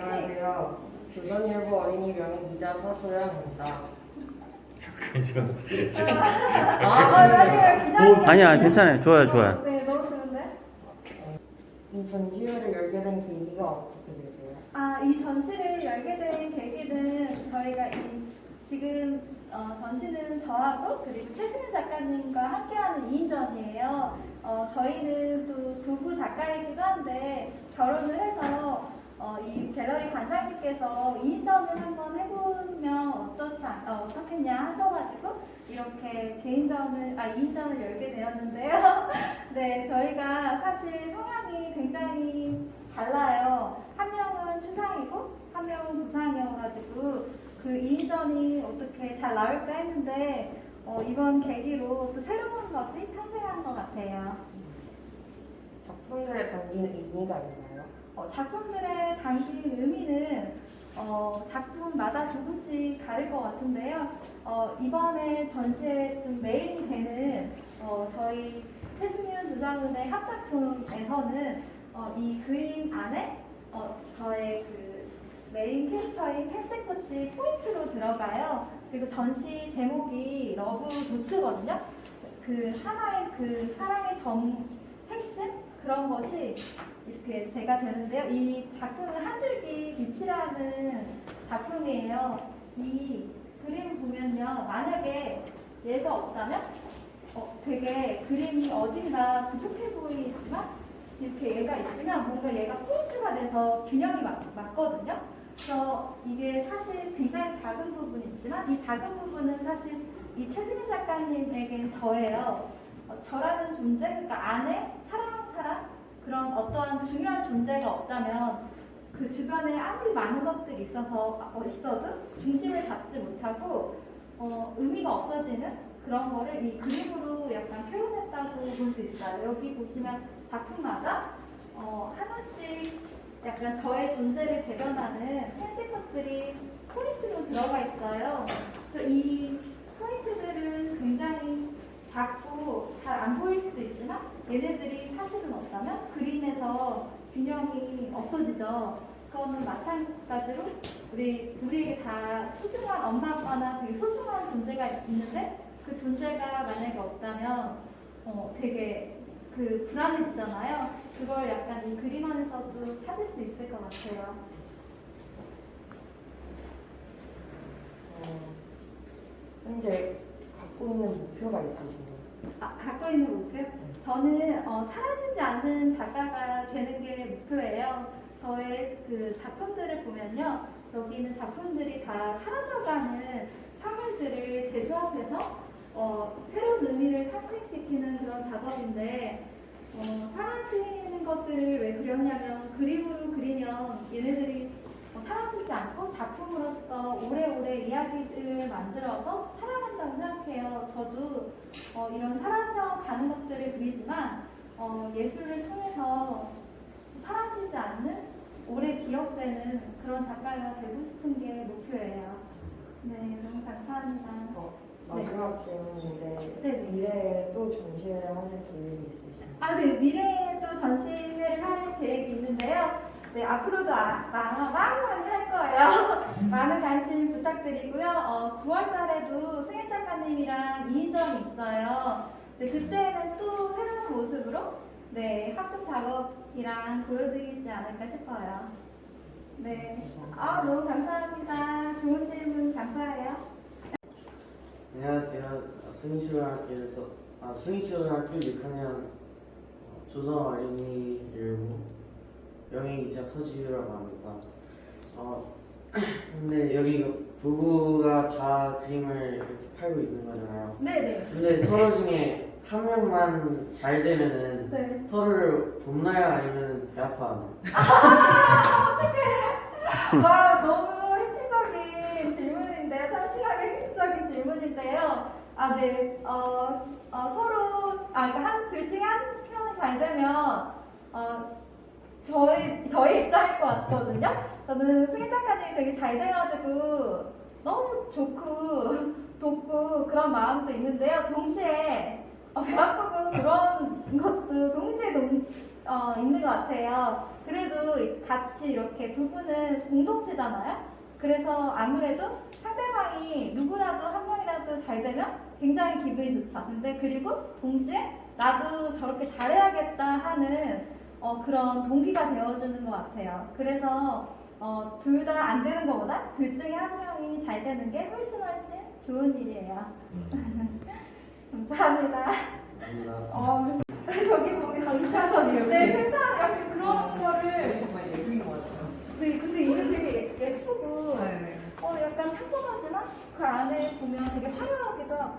안녕하세요. 조선일보 어린이 명예 기자 서소연입니다. 아, 아니에요. 기다려. 아니야 괜찮아요 좋아요 좋아요 네, 너무 좋은데? 이 전시회를 열게 된 계기가 어떻게 되세요? 아, 이 전시를 열게 된 계기는 저희가 이 지금 어, 전시는 저하고 그리고 최수민 작가님과 함께하는 2인전이에요. 어, 저희는 또 부부 작가이기도 한데 결혼을 해서 어, 이 갤러리 관장님께서 2인전을 한번 해보면 어떻지 않, 어, 어떻겠냐 하셔가지고 이렇게 개인전을 아 2인전을 열게 되었는데요. 네, 저희가 사실 성향이 굉장히 달라요. 한 명은 추상이고 한 명은 부상이어가지고 그 2인전이 어떻게 잘 나올까 했는데 어, 이번 계기로 또 새로운 것이 탄생한 것 같아요. 작품들에 담긴 의미가 있나요? 어, 작품들의 담긴 의미는 어, 작품마다 조금씩 다를 것 같은데요. 어, 이번에 전시회 좀 메인이 되는 어, 저희 최승윤 두장은의 합작품에서는 어, 이 그림 안에 어, 저의 그 메인 캐릭터인 펜체코치 포인트로 들어가요. 그리고 전시 제목이 러브 노트거든요. 그 하나의 그 사랑의 정 그런 것이 이렇게 제가 되는데요. 이 작품은 한 줄기 빛이라는 작품이에요. 이 그림 보면요. 만약에 얘가 없다면 어, 되게 그림이 어딘가 부족해 보이지만 이렇게 얘가 있으면 뭔가 얘가 포인트가 돼서 균형이 맞, 맞거든요. 그래서 이게 사실 굉장히 작은 부분이지만 이 작은 부분은 사실 이 최승희 작가님에겐 저예요. 어, 저라는 존재, 그러니까 안에 사랑하는 사람 그런 어떠한 중요한 존재가 없다면 그 주변에 아무리 많은 것들이 있어서 어, 있어도 중심을 잡지 못하고 어, 의미가 없어지는 그런 거를 이 그림으로 약간 표현했다고 볼 수 있어요. 여기 보시면 작품마다 어, 하나씩 약간 저의 존재를 대변하는 펜슬 컷들이 포인트로 들어가 있어요. 그래서 이 포인트들은 굉장히 작고 잘 안 보일 수도 있지만 얘네들이 사실은 없다면 그림에서 균형이 없어지죠. 그거는 마찬가지로 우리 우리에게 다 소중한 엄마 아빠나 되게 소중한 존재가 있는데 그 존재가 만약에 없다면 어, 되게 그 불안해지잖아요. 그걸 약간 이 그림 안에서도 찾을 수 있을 것 같아요. 어, 현재 갖고 있는 목표가 있으신가요? 아, 갖고 있는 목표? 저는 어, 사라지지 않는 작가가 되는 게 목표예요. 저의 그 작품들을 보면요. 여기 있는 작품들이 다 사라져가는 사물들을 재조합해서 어, 새로운 의미를 탄생시키는 그런 작업인데 어, 사라지는 것들을 왜 그렸냐면 그림으로 그리면 얘네들이 어, 사라지지 않고 작품으로서 오래오래 이야기를 만들어서 살아간다고 생각해요. 저도 어, 이런 사라져가는 것들을 그리지만 어, 예술을 통해서 사라지지 않는 오래 기억되는 그런 작가가 되고 싶은 게 목표예요. 네, 너무 감사합니다. 어, 마지막 질문인데 네네. 미래에 또 전시회를 하는 계획이 있으신가요? 아, 네, 미래에 또 전시회를 할 계획이 있는데요. 네, 앞으로도 아, 아, 많이 많이 할 거예요. 많은 관심 부탁드리고요. 어, 9월 달에도 승현 작가님이랑 2인전이 있어요. 네, 그때는 또 새로운 모습으로 네, 합동 작업이랑 보여드리지 않을까 싶어요. 네. 아, 너무 감사합니다. 좋은 질문 감사해요. 안녕하세요. 승희초등학교에서 아, 승희초등학교 6학년 조선 어린이일보 명예기자 서지유라고 합니다. 어, 근데 여기 그 부부가 다 그림을 이렇게 팔고 있는 거잖아요. 네네. 근데 서로 중에 한 명만 잘 되면은 네. 서로를 돕나요 아니면 대아파하나요? 와 너무 핵심적인 질문인데요. 참신하게 핵심적인 질문인데요. 아 네. 어, 어, 서로 아 그러니까 한둘 중에 한 명이 잘 되면 어 저희 저희 입장일 것 같거든요. 저는 승희 작가님이 되게 잘 돼가지고 너무 좋고 돕고 그런 마음도 있는데요. 동시에 어, 배 아프고 그런 것도 동시에 동, 어, 있는 것 같아요. 그래도 같이 이렇게 두 분은 공동체잖아요. 그래서 아무래도 상대방이 누구라도 한 명이라도 잘 되면 굉장히 기분이 좋죠. 근데 그리고 동시에 나도 저렇게 잘해야겠다 하는 어, 그런 동기가 되어주는 것 같아요. 그래서 어, 둘 다 안 되는 것보다 둘 중에 한 명이 잘 되는 게 훨씬 훨씬 좋은 일이에요. 감사합니다. 어, 저기 보면 감사하네요. 네, 세상 약간 그런 거를. 정말 예술인 것 같아요. 네, 근데 이게 되게 예쁘고, 네. 어, 약간 평범하지만 그 안에 보면 되게 화려하기도 하고,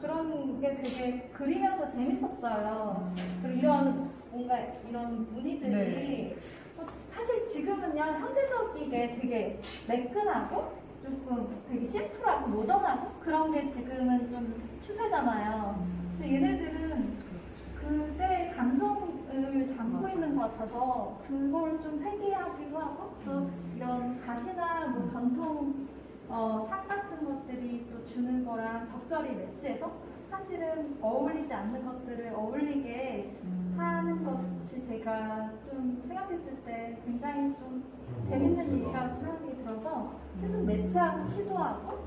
그런 게 되게 그리면서 재밌었어요. 그리고 이런 뭔가 이런 무늬들이 네. 어, 사실 지금은요 현대적이게 되게 매끈하고 조금 되게 심플하고 모던하고 그런 게 지금은 좀 추세잖아요. 근데 얘네들은 그때 감성을 담고 있는 것 같아서 그걸 좀 회귀하기도 하고 또 이런 가시나 뭐 전통 어, 상 같은 것들이 또 주는 거랑 적절히 매치해서 사실은 어울리지 않는 것들을 어울리게 하는 것이 제가 좀 생각했을 때 굉장히 좀 재밌는 일이라고 생각이 들어서 계속 매치하고 시도하고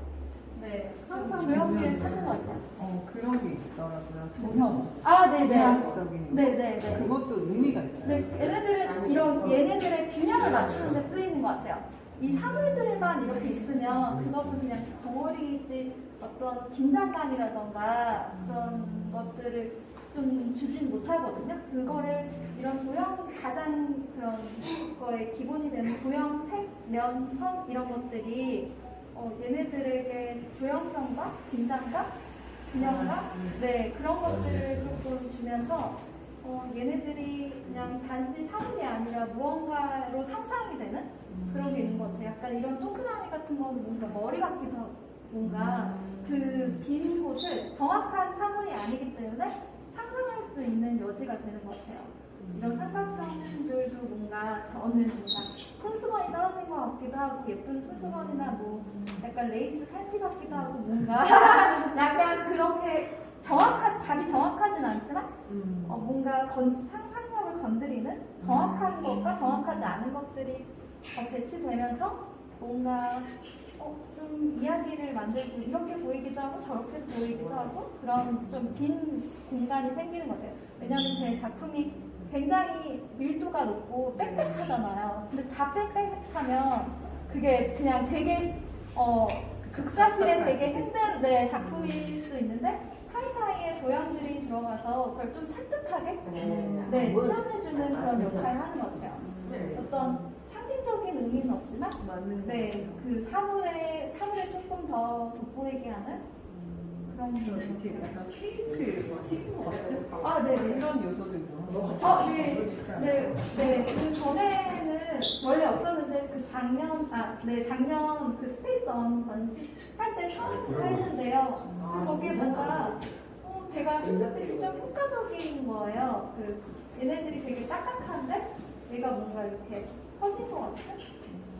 네 항상 조형기를 찾는 것 같아요. 어, 그런 게 있더라고요. 조형. 아 네네 대학적인. 네네네. 그것도 의미가 있어요. 네, 얘네들은 이런 얘네들의 균형을 맞추는 데 쓰이는 것 같아요. 이 사물들만 이렇게 있으면 그것은 그냥 덩어리이지 어떤 긴장감이라던가 그런 것들을 좀 주진 못하거든요. 그거를 이런 도형 가장 그런 거의 기본이 되는 도형, 색, 면, 선 이런 것들이 어, 얘네들에게 조형성과 긴장감, 균형감, 네 그런 것들을 조금 주면서 어, 얘네들이 그냥 단순히 사물이 아니라 무언가로 상상이 되는 그런 게 있는 것 같아요. 약간 이런 동그라미 같은 거는 뭔가 머리 같기도 하고 뭔가 그 빈 곳을 정확한 사물이 아니기 때문에 수 있는 여지가 되는 것 같아요. 이런 삼각형들도 뭔가 저는 뭔가 손수건이 떨어진 것 같기도 하고 예쁜 손수건이나 뭐 약간 레이스 팬티 같기도 하고 뭔가 약간 그렇게 정확한 답이 정확하진 않지만 음. 어, 뭔가 건, 상상력을 건드리는 정확한 것과 정확하지 않은 것들이 어, 배치되면서 뭔가 어, 좀 이야기를 만들고 이렇게 보이기도 하고 저렇게 보이기도 하고 그런 좀 빈 공간이 생기는 것 같아요. 왜냐하면 제 작품이 굉장히 밀도가 높고 빽빽하잖아요. 근데 다 빽빽하면 그게 그냥 되게 어, 극사실에 되게 힘든 네, 작품일 수 있는데 사이사이에 조형들이 들어가서 그걸 좀 산뜻하게 네, 치환해주는 그런 역할을 하는 것 같아요. 어떤 상징적인 의미는 없지만 맞는 네, 그 사물에 사물에 조금 더 돋보이게 하는 그런 저 이렇게 약간 페인트 뭐 튀는 것 같아요. 아, 네, 네. 그런 요소도 있고. 어, 네, 네, 네. 그 전에는 원래 없었는데 그 작년, 아, 네, 작년 그 스페이스 언 전시 할때 처음 했는데요. 근데 거기에 뭔가 어, 제가 했을 때좀 효과적인 거예요. 그 얘네들이 되게 딱딱한데 얘가 뭔가 이렇게 것 같은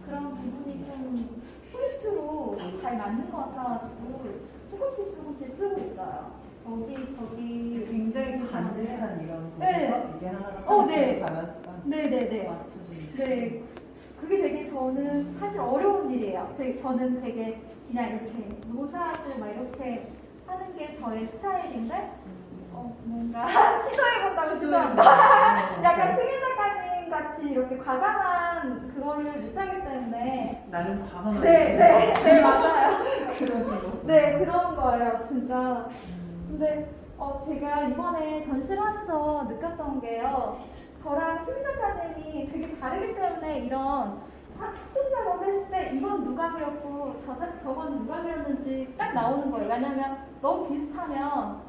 그런 부분이 좀 포인트로 잘 맞는 것 같아가지고 조금씩 조금씩 쓰고 있어요. 저기 저기 굉장히 간직한 이런 네. 곳에서 이게 하나가 어, 네. 가면서 네네네. 맞춰주는. 네, 그게 되게 저는 사실 어려운 일이에요. 제, 저는 되게 그냥 이렇게 노사하고 막 이렇게 하는 게 저의 스타일인데, 어, 뭔가 시도해본다고 시도한다. 약간 승현 작가님 같이 이렇게 과감한 그거를 못하기 때문에. 나름 과감하게. 네, 네, 네, 맞아요. 그런 식으로. 네, 그런 거예요, 진짜. 근데 어, 제가 이번에 전시를 하면서 느꼈던 게요. 저랑 심 작가님이 되게 다르기 때문에 이런 학습 작업을 했을 때 이건 누가 그렸고 저, 사- 저건 누가 그렸는지 딱 나오는 거예요. 왜냐면 너무 비슷하면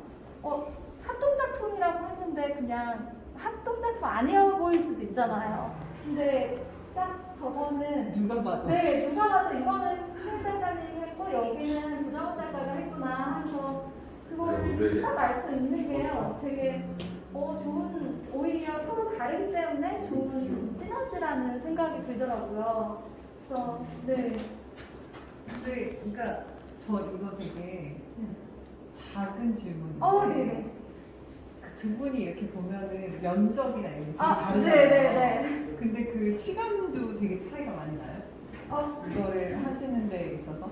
어, 합동 작품이라고 했는데 그냥 합동 작품 아니어 보일 수도 있잖아요. 근데 딱 저거는 누가 봐도. 네, 누가 봐도 이거는 심 작가님이 했고 여기는 부정원 작가가 했구나 해서 그거를 딱 알 수 있는 게요. 되게 어, 좋은 오히려 서로 다르기 때문에 좋은 시너지라는 생각이 들더라고요. 그래서 네, 근데 그러니까 저 이거 되게 작은 질문인데 어, 네네. 두 분이 이렇게 보면은 면적이나 이런 게 아, 다르잖아요. 네네네. 근데 그 시간도 되게 차이가 많이 나요? 어, 이거를 하시는 데 있어서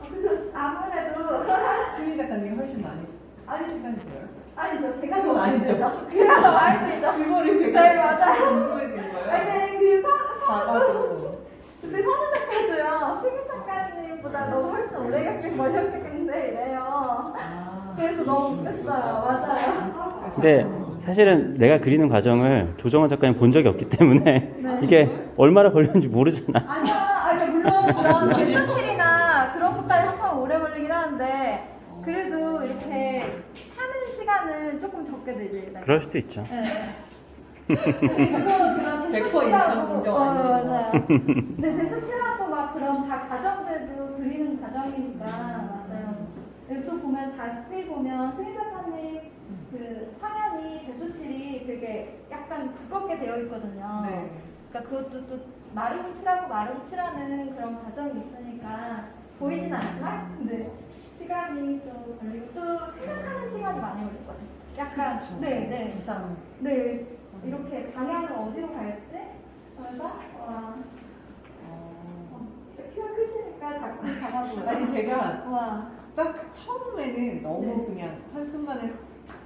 아, 그래서 아무래도 수미 작가님이 훨씬 많이 아니 시간이 들어요? 아니죠 제가 더 그건 아니죠. 더 많이 들죠. 그거를 제가 네, 맞아요. 궁금해진 거예요. 아니 그 서, 작아도 근데 선우 작가도요 승윤 작가님보다 너무 훨씬 오래 걸렸겠는데 이래요. 아. 그래서 너무 웃겼어요. 맞아요. 근데 사실은 내가 그리는 과정을 조정원 작가님 본 적이 없기 때문에 네. 이게 얼마나 걸렸는지 모르잖아. 아니야, 아니 물론 그런 데스킬이나 그런 것까지 항상 오래 걸리긴 하는데 그래도 이렇게 하는 시간은 조금 적게 들지. 그럴 수도 있죠. 네. 100% 인정, 인정 어, 아니시죠? 맞아요. 근데 데스킬하고 막 그런 다 과정들도 그리는 과정이니까 맞아요. 또 보면 자세히 보면 승희 작가님 그 화면이 데스킬이 되게 약간 두껍게 되어 있거든요. 네. 그러니까 그것도 또 마르고 칠하고 마르고 칠하는 그런 과정이 있으니까 보이진 않지만 근데 시간이 또 걸리고 또 생각하는 시간이 많이 걸리거든요. 약간 그렇죠. 네, 네, 부상. 네 이렇게 방향을 어디로 갈지 그래서 와 어. 키가 크시니까 자꾸 잡아보여요. 아니 제가 와 딱 처음에는 너무 네. 그냥 한순간에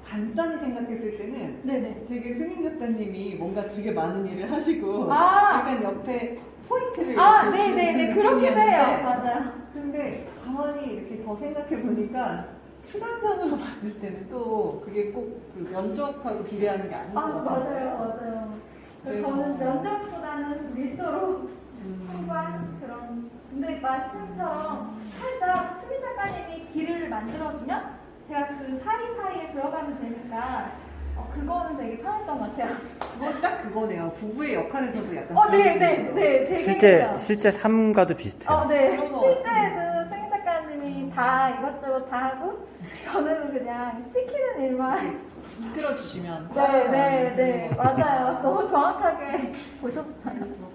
간단히 생각했을 때는 네네 되게 승인 작가님이 뭔가 되게 많은 일을 하시고 아! 약간 옆에 포인트를 아 이렇게 주는 네네네 그 그렇긴 해요 느낌이었는데 맞아요. 근데 가만히 이렇게 더 생각해 보니까 시간상으로 봤을 때는 또 그게 꼭그 면적하고 비례하는 게 아닌 아것 같아요. 맞아요 맞아요. 그래서- 저는 면접보다는 밀도로 음. 한관 그런 근데 말씀처럼 살짝 수민 작가님이 길을 만들어주면 제가 그 사이 사이에 들어가면 되니까 어, 그거는 되게 편했던 것 같아요 그건 딱 그거네요. 부부의 역할에서도 약간 어 네 네네 있는 거. 네, 되게 실제 그래요. 실제 삶과도 비슷해요. 어, 네. 그런 실제도 승희 작가님이 다 이것저것 다 하고 저는 그냥 시키는 일만 이끌어 주시면 네, 네, 네, 맞아요. 너무 정확하게 보셨어요.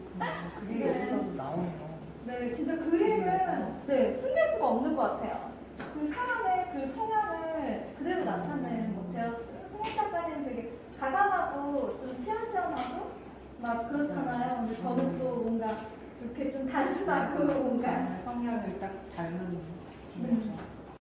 그게 여기서도 나오는 거. 네, 진짜 그림은 네, 숨길 수가 없는 것 같아요. 그 사람의 그 성향을 그대로 나타내는 것 같아요. 승희 작가님 되게 가감하고 좀 시원시원하고 막 그렇잖아요. 근데 저는 또 뭔가 이렇게 좀 단순하고 뭔가 성향을 딱 닮은 음.